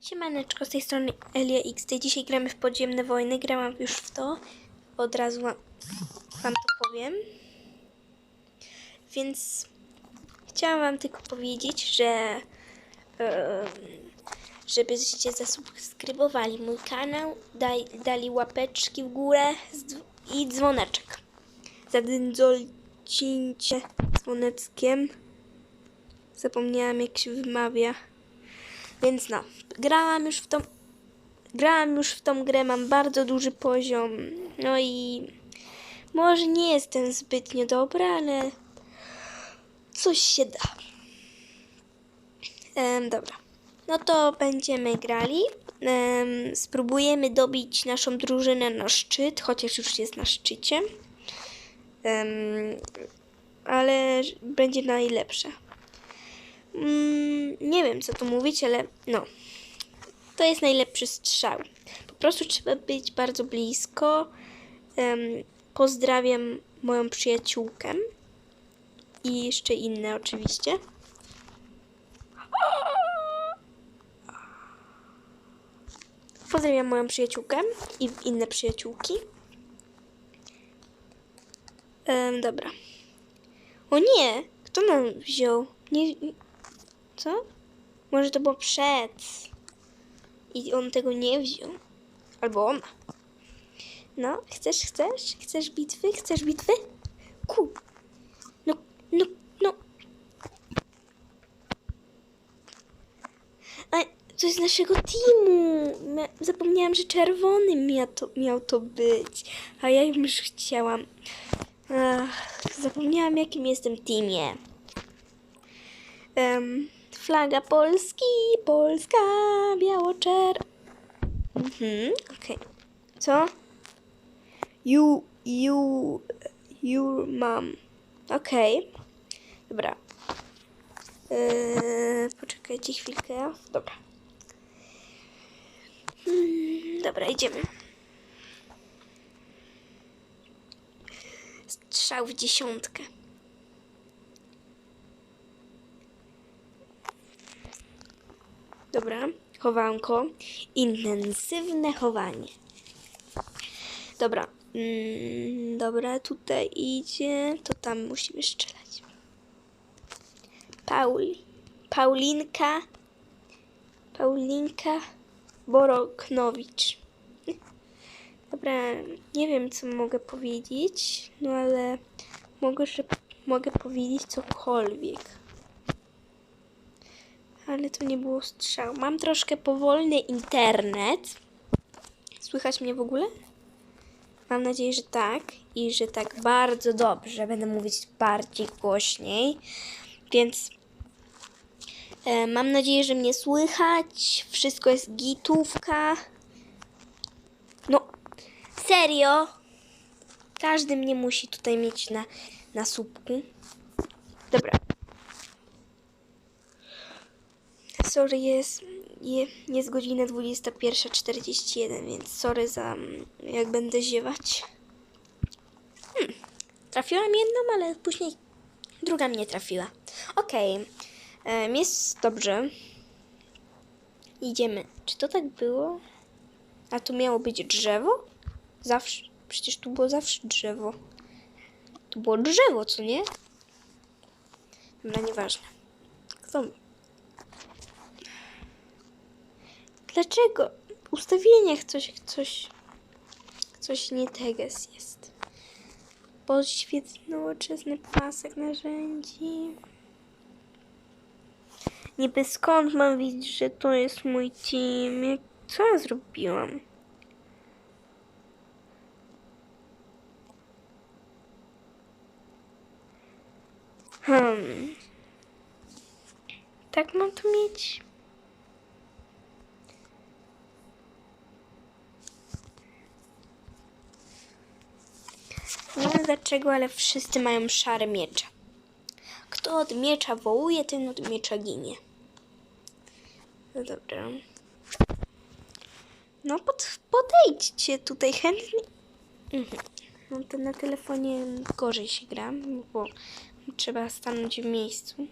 Siemaneczko, z tej strony Elia XT. Dzisiaj gramy w podziemne wojny. Grałam już w to. Od razu wam, to powiem. Więc chciałam wam tylko powiedzieć, że em, żebyście zasubskrybowali mój kanał, daj, dali łapeczki w górę i dzwoneczek. Zadyndzolcińcie dzwoneckiem. Zapomniałam jak się wymawia. Więc no, grałam już w tą. Grałam już w tą grę, mam bardzo duży poziom. No i może nie jestem zbytnio dobra, ale coś się da. Em, dobra. No to będziemy grali. Em, spróbujemy dobić naszą drużynę na szczyt, chociaż już jest na szczycie. Em, ale będzie najlepsze. Mm, nie wiem, co tu mówić, ale no. To jest najlepszy strzał. Po prostu trzeba być bardzo blisko. Em, pozdrawiam moją przyjaciółkę. I jeszcze inne oczywiście. Pozdrawiam moją przyjaciółkę i inne przyjaciółki. Em, dobra. O nie! Kto nam wziął? Nie, co? Może to było przed. I on tego nie wziął. Albo ona. No, chcesz, chcesz? Chcesz bitwy? Chcesz bitwy? Ku. No, no, no. A to jest naszego teamu. Mia- Zapomniałam, że czerwony miał to, miał to być. A ja już chciałam. Ach, zapomniałam, jakim jestem teamie. Em, flaga Polski, Polska, biało-czer. Mhm, okej. Co? You, you, your mom. Okej. Dobra. Eee, poczekajcie chwilkę. Dobra. Mm, dobra, idziemy. Strzał w dziesiątkę. Dobra, chowanko. Intensywne chowanie. Dobra. Mm, dobra, tutaj idzie. To tam musimy strzelać. Paul. Paulinka. Paulinka Boroknowicz. Dobra, nie wiem co mogę powiedzieć, no ale mogę, że mogę powiedzieć cokolwiek ale to nie było strzał. Mam troszkę powolny internet. Słychać mnie w ogóle? Mam nadzieję, że tak i że tak bardzo dobrze. Będę mówić bardziej głośniej. Więc e, mam nadzieję, że mnie słychać. Wszystko jest gitówka. No, serio? Każdy mnie musi tutaj mieć na, na słupku. Dobra. Sorry, jest, je, jest godzina 21.41, więc sorry za mm, jak będę ziewać. Hmm, trafiłam jedną, ale później druga mnie trafiła. Okej, em, jest dobrze. Idziemy. Czy to tak było? A tu miało być drzewo? Zawsze, przecież tu było zawsze drzewo. Tu było drzewo, co nie? Dobra, nieważne. Kto Dlaczego? Ustawieniach coś, coś, coś nie teges jest. Podświetl nowoczesny pasek narzędzi. Niby skąd mam wiedzieć, że to jest mój team? Co ja zrobiłam? Hmm. Tak mam to mieć? Nie wiem dlaczego, ale wszyscy mają szare miecze. Kto od miecza wołuje, ten od miecza ginie. No dobra. No pod, podejdźcie tutaj chętnie. Mhm. No to na telefonie gorzej się gra, bo trzeba stanąć w miejscu.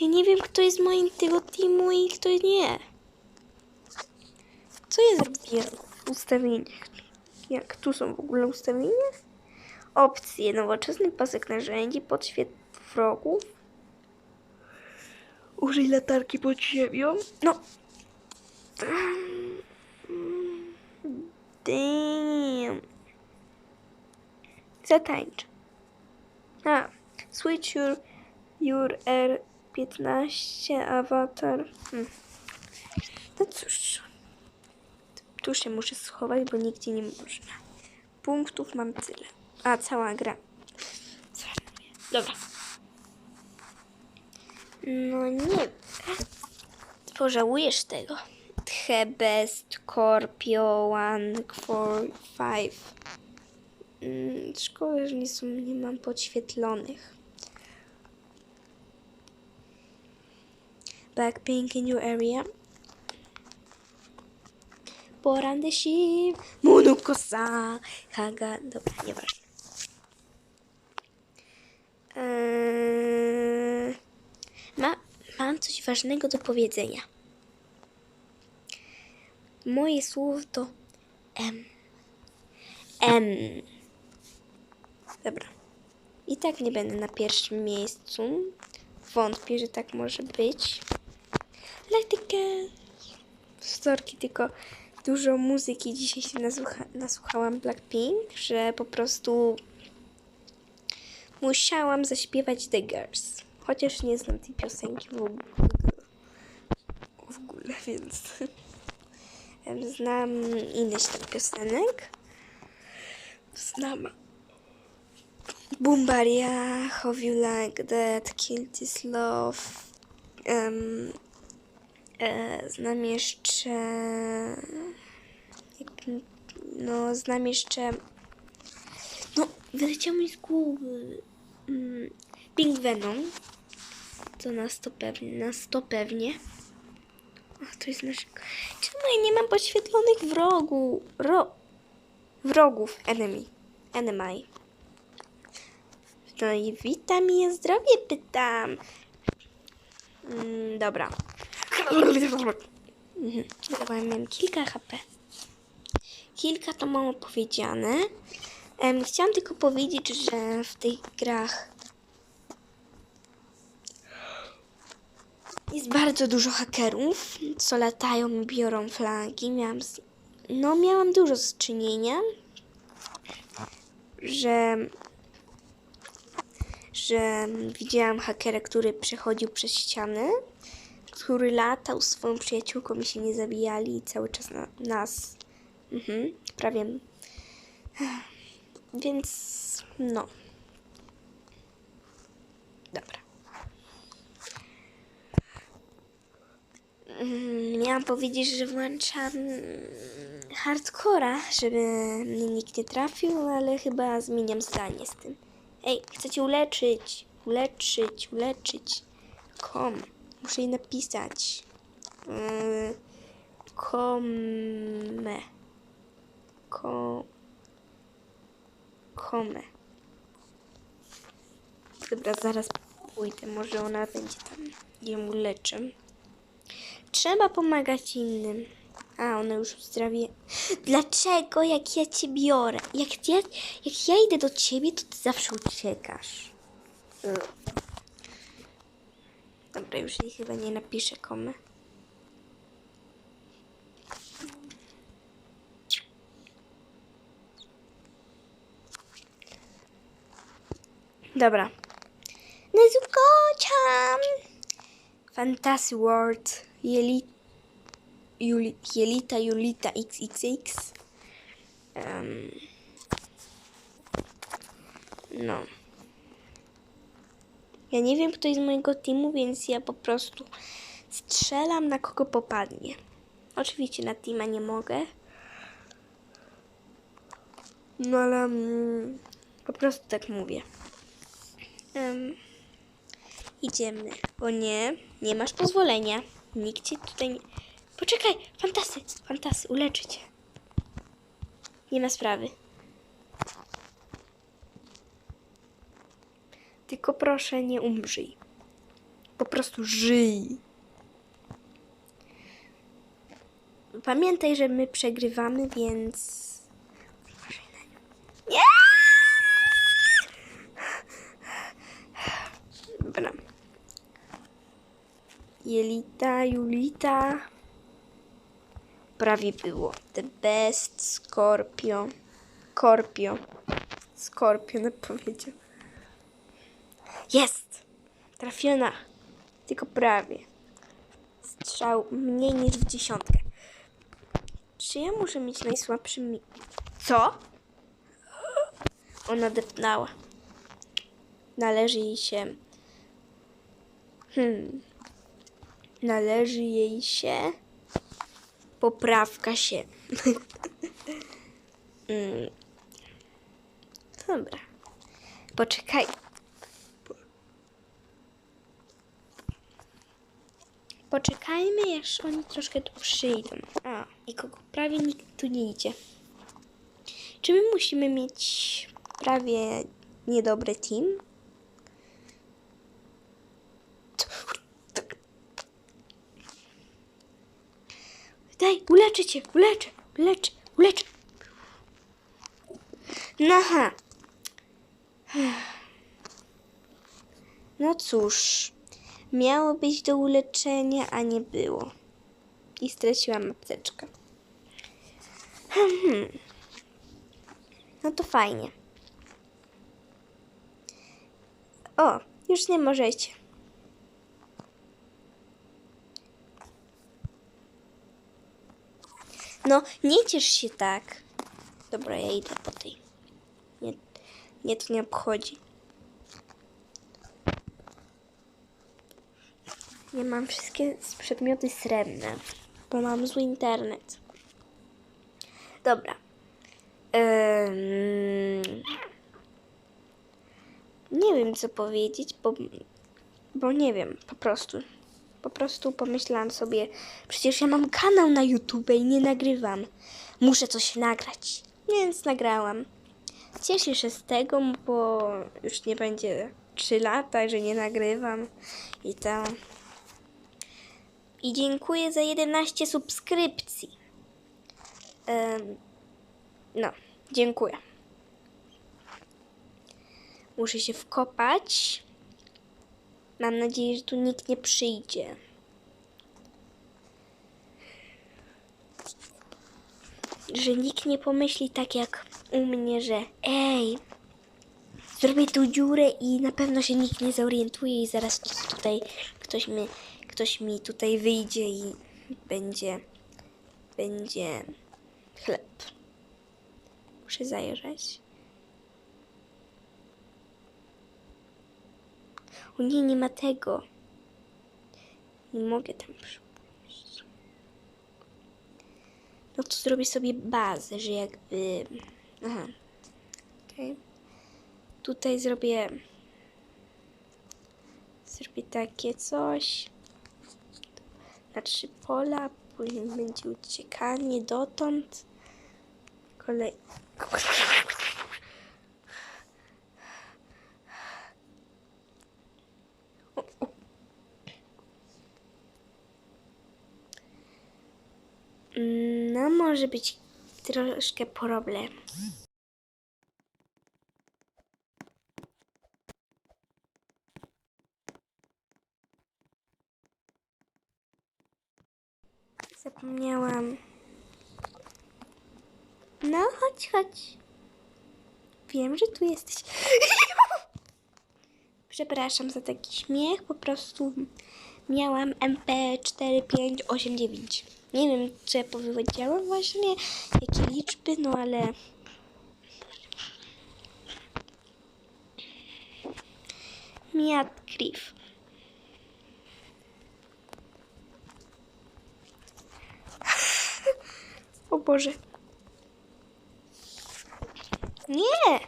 Ja nie wiem, kto jest moim tego teamu i kto nie. Co ja zrobiłam w ustawieniach? Jak tu są w ogóle ustawienia? Opcje. Nowoczesny pasek narzędzi. Podświet wrogów. Użyj latarki pod ziemią. No. Damn. Zatańcz. A. Switch your, your R15 avatar. Hmm. No cóż. Tu się muszę schować, bo nigdzie nie można. Punktów mam tyle. A, cała gra. Dobra. No nie. Pożałujesz tego. The best Scorpio One four five. Mm, Szkoda, że nie, są, nie mam podświetlonych. Blackpink in your area. Poran the ship. Monokosa. Haga. Dobra, nieważne. Eee, ma, mam coś ważnego do powiedzenia. Moje słowo to M. M. Dobra. I tak nie będę na pierwszym miejscu. Wątpię, że tak może być. Lektykę. Storki, tylko dużo muzyki dzisiaj się nasłucha, nasłuchałam Blackpink, że po prostu musiałam zaśpiewać The Girls. Chociaż nie znam tej piosenki w ogóle. W ogóle, więc znam ileś tam piosenek. Znam Bumbaria, How You Like That, Kill This Love. em, e, znam jeszcze. No, znam jeszcze. Wyleciał mi z głowy. Mm, Pink Venom. To na 100 pewnie. Na 100 pewnie. Ach, to jest nasz. Czemu ja nie mam podświetlonych wrogu? Ro... Wrogów. Enemy. Enemy. No i witam i zdrowie pytam. Mm, dobra. Mhm. Miałem kilka HP. Kilka to mało powiedziane. Em, chciałam tylko powiedzieć, że w tych grach jest bardzo dużo hakerów, co latają i biorą flagi. Miałam. No, miałam dużo z czynienia, że że widziałam hakera, który przechodził przez ścianę, który latał swoją przyjaciółką i się nie zabijali i cały czas na, nas. Mhm, prawie. Więc no. Dobra. Mm, Miałam powiedzieć, że włączam hardcora, żeby mnie nikt nie trafił, ale chyba zmieniam zdanie z tym. Ej, chcę cię uleczyć. Uleczyć, uleczyć. Kom. Muszę jej napisać. Yy, Komme. Ko... Kome. Dobra, zaraz pójdę. Może ona będzie tam ją leczę. Trzeba pomagać innym. A, ona już uzdrowie. Dlaczego, jak ja cię biorę? Jak ja, jak ja idę do ciebie, to ty zawsze uciekasz. Ugh. Dobra, już jej chyba nie napiszę komy. Dobra. Nezuko-chan! Fantasy World. Jeli... Juli... Jelita Julita XXX. Em, no. Ja nie wiem, kto jest z mojego teamu, więc ja po prostu strzelam na kogo popadnie. Oczywiście na teama nie mogę. No ale mm, po prostu tak mówię. Em, idziemy. O nie, nie masz pozwolenia. Nikt cię tutaj nie... Poczekaj, fantasy, fantasy, uleczę cię. Nie ma sprawy. Tylko proszę nie umrzyj. Po prostu żyj. pamiętaj, że my przegrywamy, więc... Uważaj na nią. Nie! Dobra. Jelita, Julita. Prawie było. The best Scorpio. Scorpio. Skorpion powiedział. Jest! Trafiona. Tylko prawie. Strzał mniej niż w dziesiątkę. Czy ja muszę mieć najsłabszy mi... Co? Ona depnęła. Należy jej się... Hmm. Należy jej się... Poprawka się. mm. Dobra. Poczekaj. Poczekajmy, aż oni troszkę tu przyjdą. A, nikogo prawie nikt tu nie idzie. Czy my musimy mieć prawie niedobry team? Daj, uleczę cię, uleczę, uleczę, uleczę. No ha. No cóż, miało być do uleczenia, a nie było. I straciłam apteczkę. Hmm. No to fajnie. O, już nie możecie. No, nie ciesz się tak. Dobra, ja idę po tej. Nie, nie to nie obchodzi. Nie mam wszystkie przedmioty srebrne, bo mam zły internet. Dobra. Ym... Nie wiem, co powiedzieć, bo, bo nie wiem, po prostu. Po prostu pomyślałam sobie, przecież ja mam kanał na YouTube i nie nagrywam. Muszę coś nagrać, więc nagrałam. Cieszę się z tego, bo już nie będzie 3 lata, że nie nagrywam i to. I dziękuję za 11 subskrypcji. Em, no, dziękuję. Muszę się wkopać. Mam nadzieję, że tu nikt nie przyjdzie. Że nikt nie pomyśli tak jak u mnie, że ej, zrobię tu dziurę i na pewno się nikt nie zorientuje i zaraz tutaj ktoś mi, ktoś mi tutaj wyjdzie i będzie, będzie chleb. Muszę zajrzeć. Nie, nie ma tego. Nie mogę tam przyjść. No to zrobię sobie bazę, że jakby... Aha. Okej. Tutaj zrobię... Zrobię takie coś. Na trzy pola. Później będzie uciekanie dotąd. Kolej... Mm, No, może być troszkę problem. Zapomniałam. No, chodź, chodź. Wiem, że tu jesteś. Przepraszam za taki śmiech, po prostu miałam MP4589. Nie wiem, co ja powiedziałam właśnie, jakie liczby, no ale... Miat Griff. O Boże. Nie!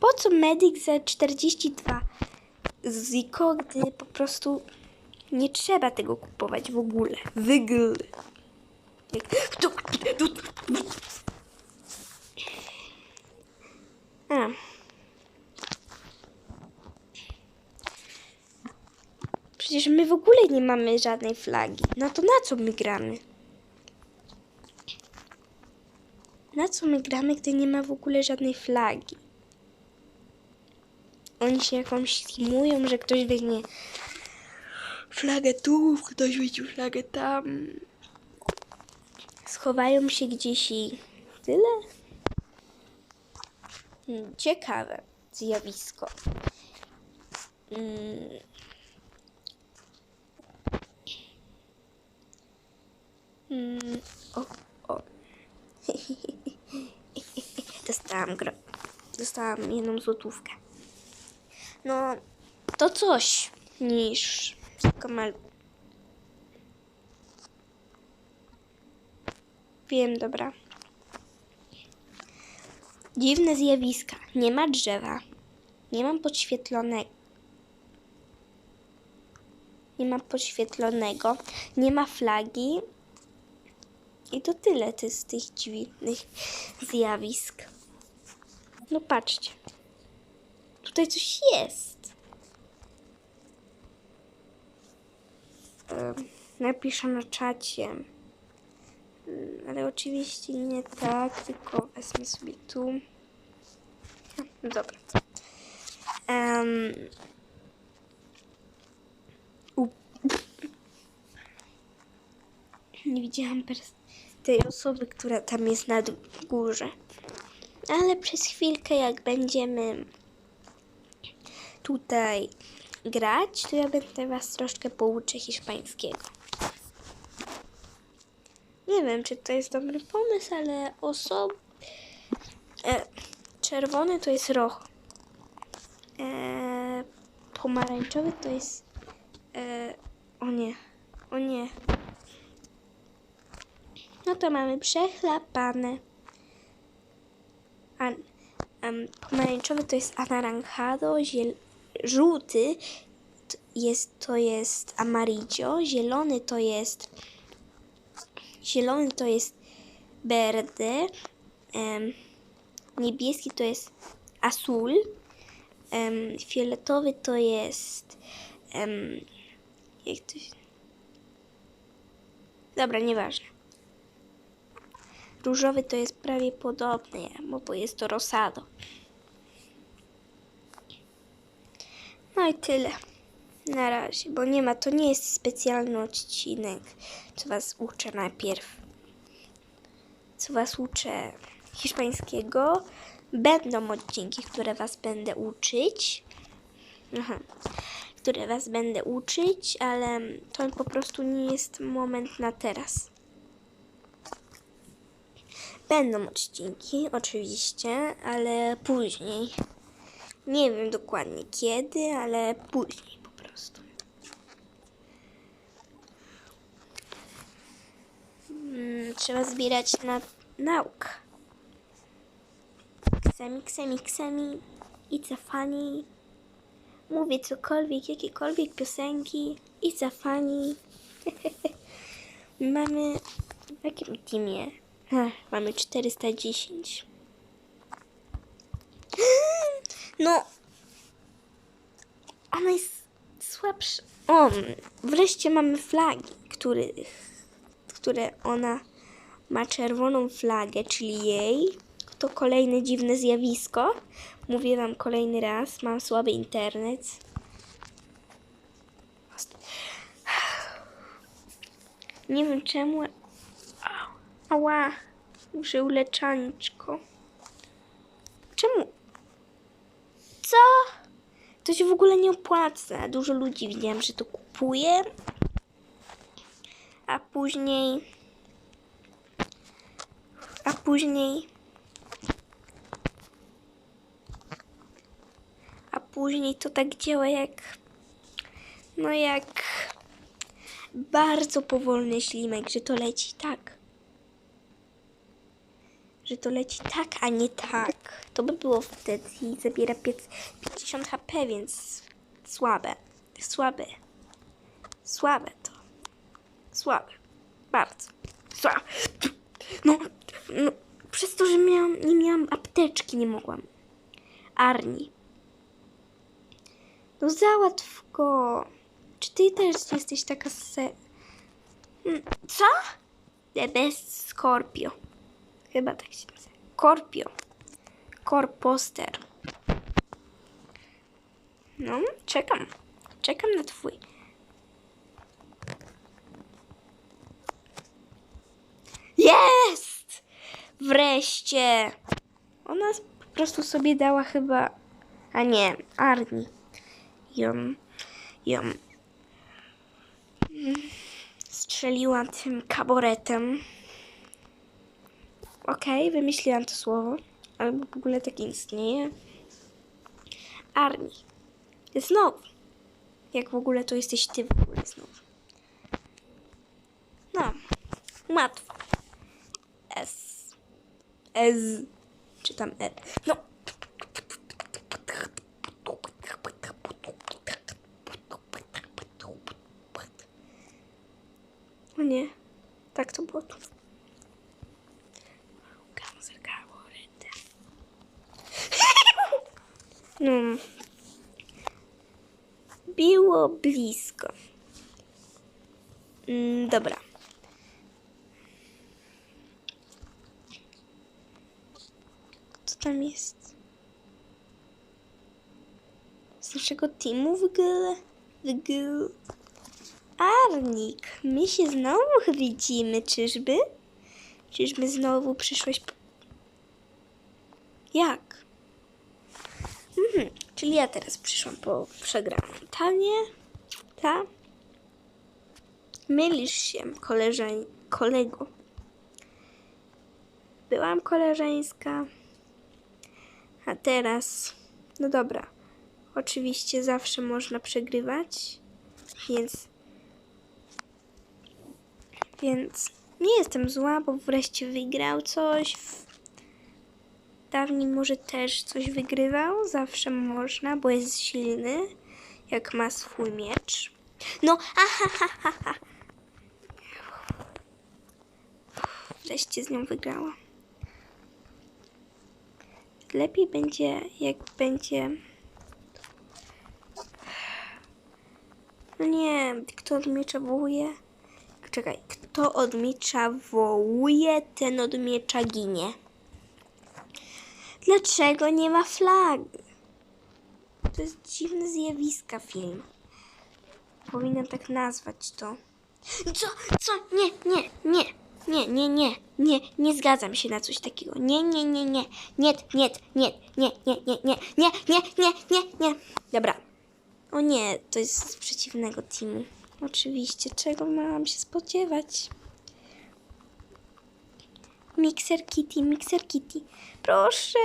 Po co Medic za 42 Ziko, gdy po prostu nie trzeba tego kupować w ogóle. W ogóle. Jak... Tu- tu- tu- A. Przecież my w ogóle nie mamy żadnej flagi. No to na co my gramy? Na co my gramy, gdy nie ma w ogóle żadnej flagi? Oni się jakąś simują, że ktoś weźmie flagę tu, ktoś weźmie flagę tam. Schowają się gdzieś i tyle. Hmm, Ciekawe zjawisko. Mm. Mm, o, o. Dostałam gro. Dostałam jedną złotówkę. No, to coś niż kamal. Wiem, dobra. Dziwne zjawiska. Nie ma drzewa. Nie mam podświetlonego. Nie ma podświetlonego. Nie ma flagi. I to tyle ty z tych dziwnych zjawisk. No patrzcie. Tutaj coś jest. Napiszę na czacie. Mm, Ale oczywiście nie tak, tylko wezmę sobie tu. Dobra. Em, u- nie widziałam tej osoby, która tam jest na górze. Ale przez chwilkę, jak będziemy tutaj grać, to ja będę was troszkę pouczę hiszpańskiego. Nie wiem, czy to jest dobry pomysł, ale osob... E, czerwony to jest rojo. E, pomarańczowy to jest... E, o nie, o nie. No to mamy przechlapane. An, em, pomarańczowy to jest anaranjado, ziel, żółty t- jest, to jest amarillo, zielony to jest zielony to jest verde, niebieski to jest azul, fioletowy to jest jak to się... Dobra, nieważne. Różowy to jest prawie podobny, bo jest to rosado. No i tyle. Na razie, bo nie ma, to nie jest specjalny odcinek, co was uczę najpierw. Co was uczę hiszpańskiego. Będą odcinki, które was będę uczyć. Aha. Które was będę uczyć, ale to po prostu nie jest moment na teraz. Będą odcinki, oczywiście, ale później. Nie wiem dokładnie kiedy, ale później po prostu. Mm, trzeba zbierać na naukę. Ksemi, ksemi, ksemi i cafani. Mówię cokolwiek, jakiekolwiek piosenki i cafani. Mamy w jakim teamie? Mamy 410. No. Ona jest słabsza. O, wreszcie mamy flagi, który, które ona ma czerwoną flagę, czyli jej. To kolejne dziwne zjawisko. Mówię wam kolejny raz, mam słaby internet. Nie wiem czemu. Ała, muszę uleczaniczko. Czemu? Co? To się w ogóle nie opłaca. Dużo ludzi widziałem, że to kupuje. A później. A później. A później to tak działa jak. No jak. Bardzo powolny ślimek, że to leci tak. Że to leci tak, a nie tak. To by było wtedy i zabiera piec- 50 HP, więc słabe. Słabe. Słabe to. Słabe. Bardzo. Słabe. No, no przez to, że miałam, nie miałam apteczki, nie mogłam. Arni. No załatw go. Czy ty też jesteś taka se... Mm, Co? The best Scorpio. Chyba tak się nazywa. Korpio. Korposter. No, czekam. Czekam na twój. Jest! Wreszcie! Ona po prostu sobie dała chyba... A nie, Arni. Ją... Ją... mm, Strzeliła tym kaboretem. Okej, wymyśliłam to słowo. Albo w ogóle tak istnieje. Arni. Znowu. Jak w ogóle to jesteś ty w ogóle znowu. No. Łatwo. S. S. Czytam E. No. O nie. Tak to było. No. Było blisko. Mm, dobra. Co tam jest? Z teamu w ogóle? W ogóle? Arnik, my się znowu widzimy, czyżby? Czyżby znowu przyszłeś... po- Jak? Mhm, czyli ja teraz przyszłam po przegraną. Ta nie? Ta? Mylisz się, koleżeń, kolego. Byłam koleżeńska, a teraz, no dobra, oczywiście zawsze można przegrywać, więc, więc nie jestem zła, bo wreszcie wygrał coś. Dawniej może też coś wygrywał, zawsze można, bo jest silny, jak ma swój miecz. No, aha, ha, ha, ha. Wreszcie z nią wygrała. Lepiej będzie, jak będzie. No nie, kto od miecza wołuje? Czekaj, kto od miecza wołuje, ten od miecza ginie. Dlaczego nie ma flag? To jest dziwne zjawiska film. Powinnam tak nazwać to. Co? Co? Nie, nie, nie, nie, nie, nie, nie, nie zgadzam się na coś takiego. Nie, nie, nie, nie, nie, nie, nie, nie, nie, nie, nie, nie, nie, nie, nie, nie. Dobra. O nie, to jest z przeciwnego teamu. Oczywiście, czego miałam się spodziewać? Mixer Kitty, Mixer Kitty. Proszę,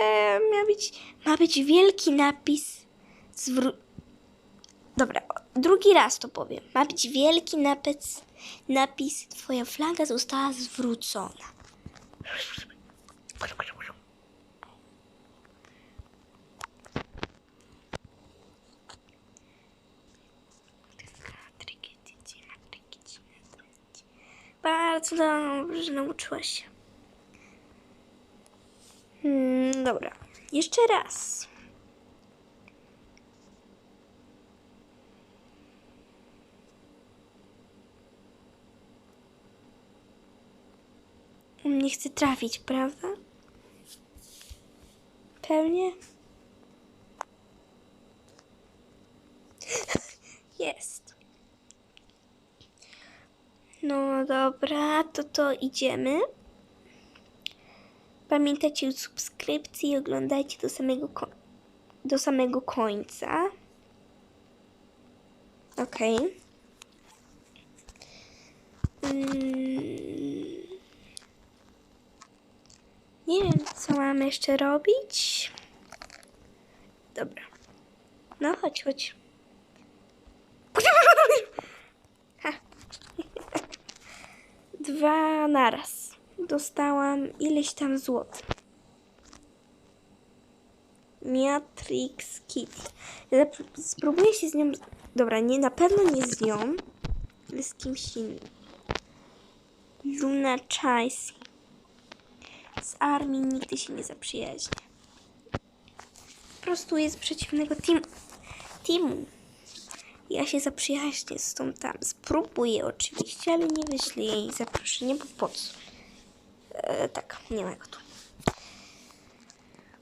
ma być, ma być wielki napis. Zwró- Dobra, drugi raz to powiem. Ma być wielki napis, napis Twoja flaga została zwrócona. Bardzo dobrze, że nauczyłaś się. Hmm, dobra, jeszcze raz. Nie chcę trafić, prawda? Pewnie? Jest. No dobra, to to idziemy. Pamiętajcie o subskrypcji i oglądajcie do samego, do samego końca. Okej. Mm. Nie wiem, co mam jeszcze robić. Dobra. No, chodź, chodź. Ha. Dwa naraz. Dostałam ileś tam złotych. Matrix zap- Spróbuję się z nią... Dobra, nie, na pewno nie z nią, ale z kimś innym. Luna Chasey. Z armii nigdy się nie zaprzyjaźnię. Po prostu jest przeciwnego team, teamu. Ja się zaprzyjaźnię z tą tam. Spróbuję oczywiście, ale nie wyślę jej zaproszenia, bo po co? E, tak, nie ma go tu.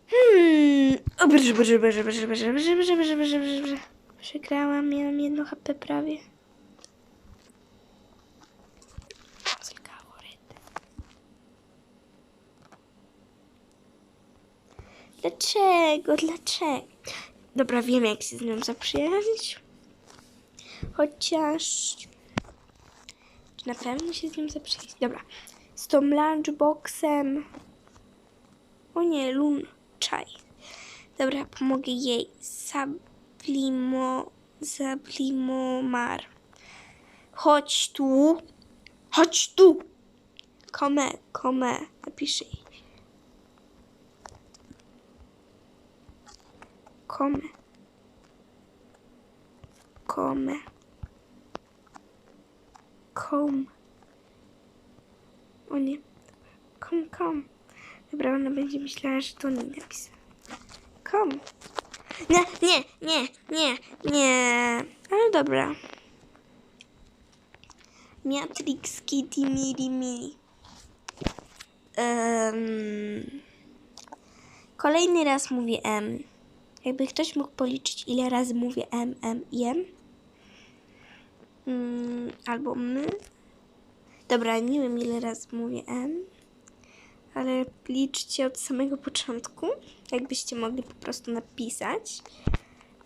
Hmm. O, brze, brze, brze, brze, brze, brze, brze, brze, brze. Przegrałam, miałam jedno HP prawie. Dlaczego? Dlaczego? Dobra, wiem jak się z nią zaprzyjaźnić. Chociaż... Czy naprawdę się z nim zaprzyjaźnić? Dobra. Z tą lunchboxem... O nie, lun... Czaj. Dobra, pomogę jej. Zablimo... Zablimomar. Chodź tu. Chodź tu. Kome, kome. Napiszę jej. Kome. Kome. Kom. O nie. Kom, kom. Dobra, ona będzie myślała, że to nie napisane. Kom. Nie, nie, nie, nie, nie. Ale dobra. Matrix Kitty Miri Miri. Um, kolejny raz mówię M. Jakby ktoś mógł policzyć, ile razy mówię M, M i M. Mm, albo my. Dobra, nie wiem ile razy mówię M. Ale liczcie od samego początku. Jakbyście mogli po prostu napisać.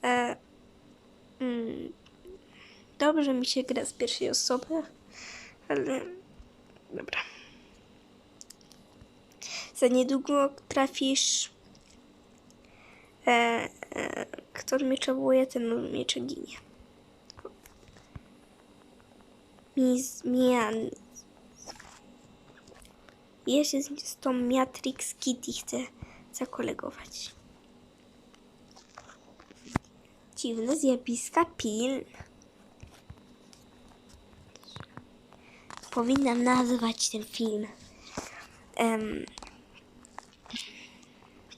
E, mm, dobrze mi się gra z pierwszej osoby, ale dobra. Za niedługo trafisz. E, e, kto mieczowuje, ten miecze ginie. Mi zmian. Ja się z, tą Matrix Kitty chcę zakolegować. Dziwne zjawiska film. Powinnam nazwać ten film. Em,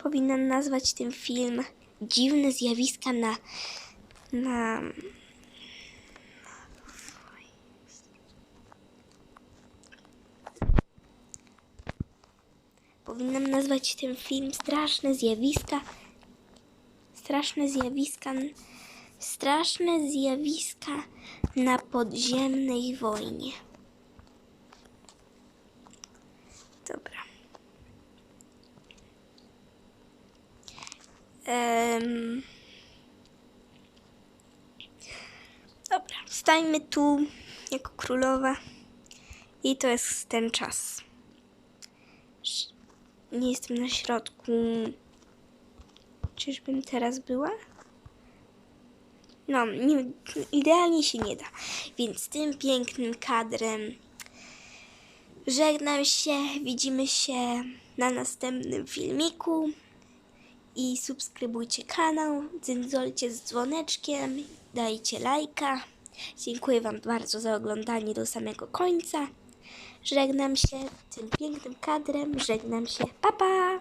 powinnam nazwać ten film Dziwne zjawiska na. na. Powinnam nazwać ten film Straszne zjawiska. Straszne zjawiska. Straszne zjawiska na podziemnej wojnie. Dobra. Em, Dobra, stańmy tu jako królowa. I to jest ten czas. Nie jestem na środku. Czyżbym teraz była? No, nie, idealnie się nie da. Więc tym pięknym kadrem żegnam się. Widzimy się na następnym filmiku. I subskrybujcie kanał, dzwoncie z dzwoneczkiem, dajcie lajka. Dziękuję Wam bardzo za oglądanie do samego końca. Żegnam się tym pięknym kadrem. Żegnam się. Pa, pa!